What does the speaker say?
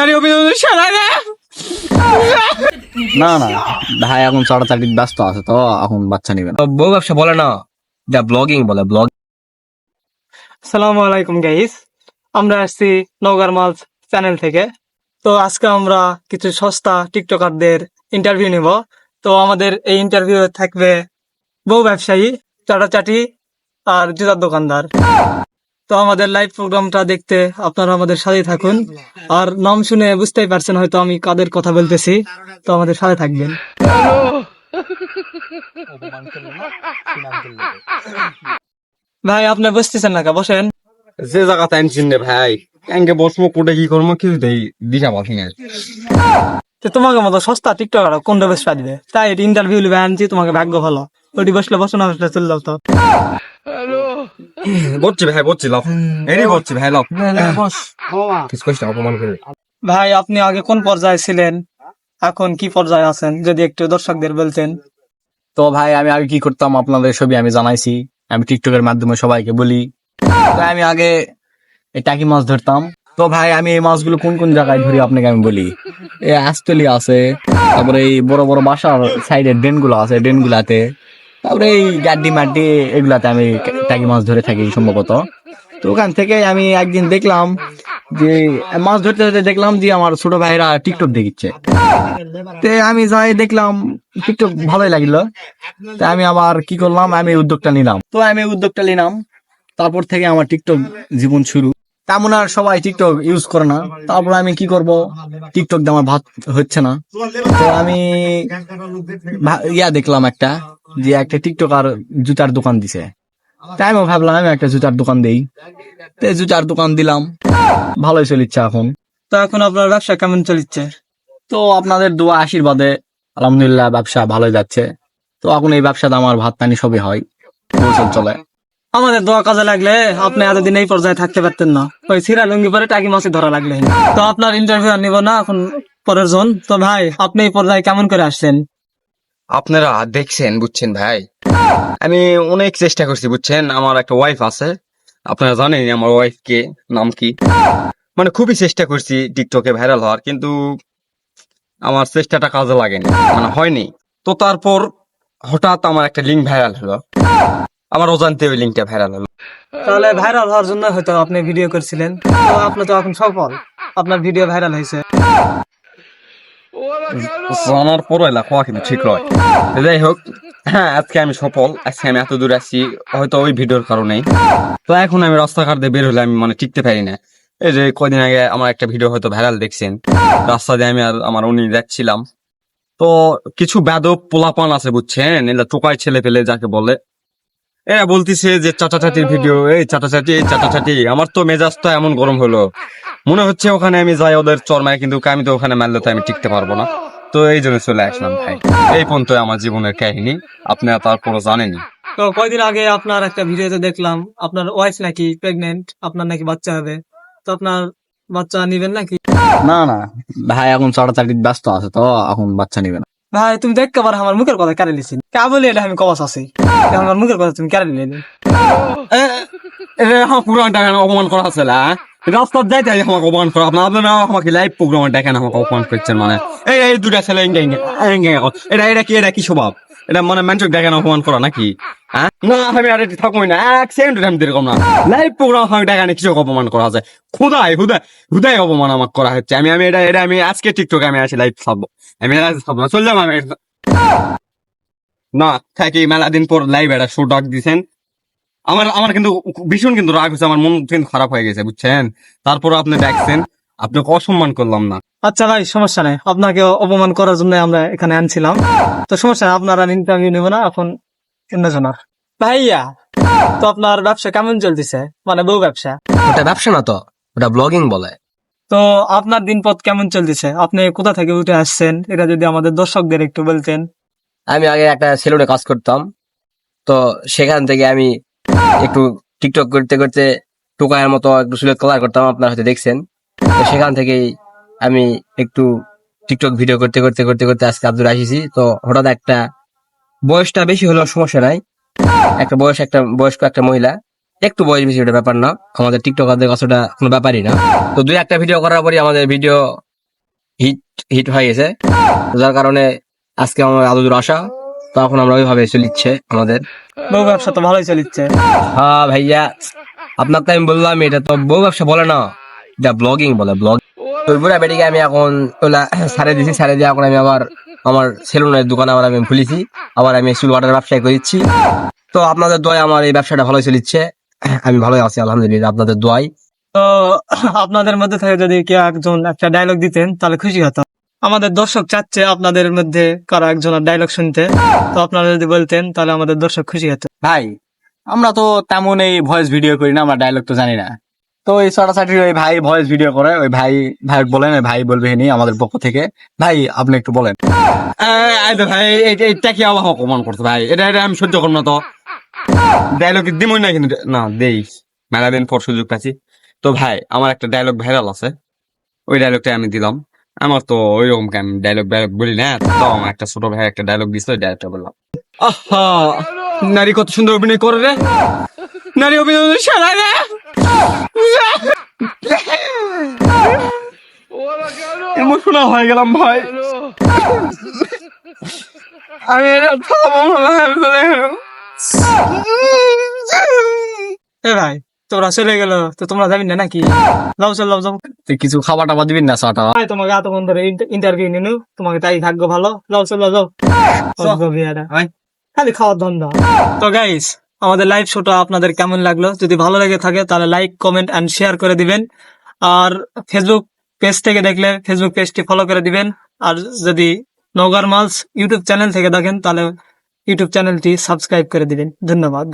নারী সারা না না না। ভাই এখন চড়াচাড়ি ব্যস্ত আছে তো এখন বাচ্চা নিবে না। বউ ব্যবসা বলে না যা ব্লগিং বলে ব্লগ সালামু আলাইকুম গাইস আমরা আসছি নওগার মালস চ্যানেল থেকে। তো আজকে আমরা কিছু সস্তা টিকটকারদের ইন্টারভিউ নিব। তো আমাদের এই ইন্টারভিউ থাকবে বউ ব্যবসায়ী চাটাচাটি আর জুতার দোকানদার। তো আমাদের লাইভ প্রোগ্রামটা দেখতে আপনারা আমাদের সাথে থাকুন। আর নাম শুনে বুঝতেই পারছেন হয়তো আমি কাদের কথা বলতেছি তো আমাদের সাথে থাকবেন। ভাই আপনি বুঝতেছেন না কা বসেন। যে জায়গাতে আনছেন রে ভাই ক্যাঙ্গে বসমো কোটে কি করব কিছু দেই দিশা না তো তোমাকে মতো সস্তা টিকটক আর কোনটা বেশ দিবে? তাই ইন্টারভিউ লিবে আনছি তোমাকে ভাগ্য ভালো। ওটি বসলে বসো না বসলে চলে যাও তো। বলছি ভাই বলছি লাভ এরই বলছি ভাই লাভ কিছু কষ্ট অপমান করে ভাই আপনি আগে কোন পর্যায়ে ছিলেন? এখন কি পর্যায়ে আছেন? যদি একটু দর্শকদের বলতেন। তো ভাই আমি আগে কি করতাম আপনাদের ছবি আমি জানাইছি। আমি টিকটকের মাধ্যমে সবাইকে বলি। তো আমি আগে এই টাকি মাছ ধরতাম। তো ভাই আমি এই মাছগুলো কোন কোন জায়গায় ধরি আপনাকে আমি বলি? এই আস্তলি আছে। তারপরে এই বড় বড় বাসার সাইডের ড্রেনগুলো আছে ড্রেন গুলাতে তারপরে এই গাড্ডি মাড্ডি এগুলাতে আমি টাকি মাছ ধরে থাকি সম্ভবত। তো ওখান থেকে আমি একদিন দেখলাম যে, মাছ ধরতে ধরতে দেখলাম যে আমার ছোট ভাইরা টিকটক দেখিচ্ছে। তে আমি যাই দেখলাম, টিকটক ভালোই লাগল। তা আমি আবার কি করলাম, আমি উদ্যোগটা নিলাম। তো আমি উদ্যোগটা নিলাম, তারপর থেকে আমার টিকটক জীবন শুরু। তেমন আর সবাই টিকটক ইউজ করে না। তারপরে আমি কি করব? টিকটক দিয়ে আমার ভাত হচ্ছে না। তো আমি ইয়া দেখলাম একটা, যে একটা টিকটক আর জুতার দোকান দিছে। তাই আমি ভাবলাম, আমি একটা জুতার দোকান দেই। তো জুতার দোকান দিলাম। ভালোই চলিচ্ছে এখন। তো এখন আপনার ব্যবসা কেমন চলিচ্ছে? তো আপনাদের দোয়া আশীর্বাদে আলহামদুলিল্লাহ ব্যবসা ভালোই যাচ্ছে। তো এখন এই ব্যবসাতে আমার ভাত পানি সবই হয়। চলে। আমাদের দোয়া কাজে লাগলে আপনি এতদিন এই পর্যায়ে থাকতে পারতেন না। ওই সিরা লুঙ্গি পরে টাকি মাছি ধরা লাগলে। তো আপনার ইন্টারভিউ আর নিব না, এখন পরের জন। তো ভাই, আপনি এই পর্যায়ে কেমন করে আসছেন? আপনারা দেখছেন, বুঝছেন ভাই? আমি অনেক চেষ্টা করছি, বুঝছেন? আমার একটা ওয়াইফ আছে। আপনারা জানেন আমার ওয়াইফ কে, নাম কি? মানে খুবই চেষ্টা করছি টিকটকে ভাইরাল হওয়ার, কিন্তু আমার চেষ্টাটা কাজে লাগেনি মানে হয়নি। তো তারপর হঠাৎ আমার একটা লিঙ্ক ভাইরাল হলো। আমার অজান্তে ওই লিঙ্কটা ভাইরাল হলো। তাহলে ভাইরাল হওয়ার জন্য হয়তো আপনি ভিডিও করছিলেন। তো আপনি তো এখন সফল। আপনার ভিডিও ভাইরাল হয়েছে। জানার পর এলা খাওয়া কিন্তু ঠিক নয় তো যাই হোক হ্যাঁ আজকে আমি সফল। আজকে আমি এত দূর আসছি হয়তো ওই ভিডিওর কারণেই। তো এখন আমি রাস্তাঘাট দিয়ে বের হলে আমি মানে টিকতে পারি না। এই যে কয়দিন আগে আমার একটা ভিডিও হয়তো ভাইরাল দেখছেন। রাস্তা দিয়ে আমি আর আমার উনি যাচ্ছিলাম। তো কিছু বেদব পোলাপান আছে বুঝছেন? এটা টোকাই ছেলে পেলে যাকে বলে। এরা বলতিছে যে চাটাচাটির ভিডিও এই চাটাচাটি এই চাটাচাটি আমার তো মেজাজটা এমন গরম হলো। মনে হচ্ছে ওখানে আমি যাই ওদের চরমায় কিন্তু আমি তো ওখানে মারলে তো আমি টিকতে পারব না। তো এই জন্য চলে আসলাম ভাই। এই পর্যন্ত আমার জীবনের কাহিনী। আপনারা তারপরও জানেনি তো কয়দিন আগে আপনার একটা ভিডিওতে দেখলাম আপনার ওয়াইফ নাকি প্রেগনেন্ট আপনার নাকি বাচ্চা হবে। তো আপনার বাচ্চা নিবেন নাকি? না না। ভাই এখন চড়াচাড়ি ব্যস্ত আছে তো এখন বাচ্চা নিবে না। ভাই, তুমি তো আবার আমার মুখের কথা কেড়ে লিছি কে বলে এটা আমি কবাস আছি? আমার মুখের কথা তুমি কেড়ে নিলে। আমার টাকা অপমান করা আছে না রাস্তার যাইতে আমাকে অপমান করা। আপনার আপনারা আমাকে লাইভ প্রোগ্রামে দেখেন আমাকে অপমান করছেন মানে? এই দুটা ছেলে এটা এটা কি এটা কি স্বভাব? এটা মানে মানুষকে দেখেন অপমান করা নাকি? হ্যাঁ? না, আমি আর এটি থাকুই না। এক আমি না। লাইভ প্রোগ্রাম কিছু অপমান করা খুদাই হুদাই অপমান করা হচ্ছে। আমি আমি এটা এটা আমি আজকে টিকটকে আমি আছি লাইভ ছাড়বো আমি লাইভ না। আমি। না, থাকি, মেলা দিন পর লাইভ একটা শো ডাক দিছেন। আমার আমার কিন্তু ভীষণ কিন্তু রাগ হচ্ছে আমার মন কিন্তু খারাপ হয়ে গেছে, বুঝছেন? তারপর আপনি দেখছেন। আপনাকে অসম্মান করলাম না। আচ্ছা ভাই সমস্যা নেই। আপনাকে অপমান করার জন্য আমরা এখানে আনছিলাম। তো সমস্যা নেই আপনারা ইন্টারভিউ নেব না এখন অন্যজনের ভাইয়া তো আপনার ব্যবসা কেমন চলতেছে? মানে বউ ব্যবসা? ওটা ব্যবসা না তো ওটা ব্লগিং বলে। তো আপনার দিনপথ কেমন চলতেছে? আপনি কোথা থেকে উঠে আসছেন? এটা যদি আমাদের দর্শকদের একটু বলতেন। আমি আগে একটা সেলুনে কাজ করতাম। তো সেখান থেকে আমি একটু টিকটক করতে করতে টোকায়ের মতো একটু সুলেট কালার করতাম আপনার হয়তো দেখছেন। তো সেখান থেকেই আমি একটু টিকটক ভিডিও করতে করতে করতে করতে আজকে আব্দুল আসিছি। তো হঠাৎ একটা বয়সটা বেশি হলেও সমস্যা নাই। একটা বয়স একটা বয়স্ক একটা মহিলা। একটু বয়স বেশি ওটা ব্যাপার না। আমাদের টিকটকারদের কাছে ওটা কোনো ব্যাপারই না। তো দুই একটা ভিডিও করার পরই আমাদের ভিডিও হিট হিট হয়ে গেছে। যার কারণে আজকে আমার এত দূর আসা তখন আমরা ওইভাবে চলিচ্ছে আমাদের। বউ ব্যবসা তো ভালোই চলিচ্ছে। হ্যাঁ ভাইয়া আপনার তো আমি বললাম এটা তো বউ ব্যবসা বলে না। ব্লগিং বলে আমি এখন সারে দিছি সারে দিয়ে এখন আমি আবার আমার সেলুনের দোকান আবার আমি খুলেছি আবার আমি চুল ওয়াটার ব্যবসায় করেছি তো আপনাদের আমার এই ব্যবসাটা ভালোই চলিচ্ছে আমি ভালোই আছি, আলহামদুলিল্লাহ, আপনাদের দোয়ায় তো আপনাদের মধ্যে থেকে যদি কেউ একজন একটা ডায়লগ দিতেন, তাহলে খুশি হতাম। আমাদের দর্শক চাচ্ছে আপনাদের মধ্যে কারও একজনের ডায়লগ শুনতে। তো আপনারা যদি বলতেন, তাহলে আমাদের দর্শক খুশি হতো। ভাই, আমরা তো তেমন এই ভয়েস ভিডিও করি না, আমরা ডায়লগ তো জানি না। তো এই ছটাছাটির ওই ভাই ভয়েস ভিডিও করে, ওই ভাই ভাই বলেন, ওই ভাই বলবে নি আমাদের পক্ষ থেকে। ভাই, আপনি একটু বলেন। ভাই এটা কি অপমান করছে ভাই, এটা এটা আমি সহ্য করব না তো। ডায়লগ দিমই না কিন্তু, না, দেই। মেলা দিন পর সুযোগ পাচ্ছি তো ভাই, আমার একটা ডায়লগ ভাইরাল আছে। ওই ডায়লগটা আমি দিলাম। আমার তো ওইরকম কেন ডায়লগ ডায়লগ বলি না? তো আমার একটা ছোট ভাই একটা ডায়লগ দিছিল ডায়লগটা বললাম আহা, নারী কত সুন্দর অভিনয় করে রে! নারী অভিনয় সারা ইমোশনাল হয়ে গেলাম ভাই। আমি এটা থামাবো না, চলে এ ভাই তোমরা চলে গেল তো তোমরা যাবি না নাকি? যাও চল যাও যাও। কিছু খাবার টাবার দিবি না চাটা? ভাই তোমাকে এতক্ষণ ধরে ইন্টারভিউ নিনু তোমাকে তাই থাকব ভালো। যাও চলো যাও। খালি খাওয়ার ধান্দা। তো গাইস আমাদের লাইভ শোটা আপনাদের কেমন লাগল? যদি ভালো লেগে থাকে, তাহলে লাইক কমেন্ট অ্যান্ড শেয়ার করে দিবেন। আর ফেসবুক পেজ থেকে দেখলে ফেসবুক পেজটি ফলো করে দিবেন। আর যদি নগর মালস ইউটিউব চ্যানেল থেকে দেখেন, তাহলে ইউটিউব চ্যানেলটি সাবস্ক্রাইব করে দিবেন। ধন্যবাদ।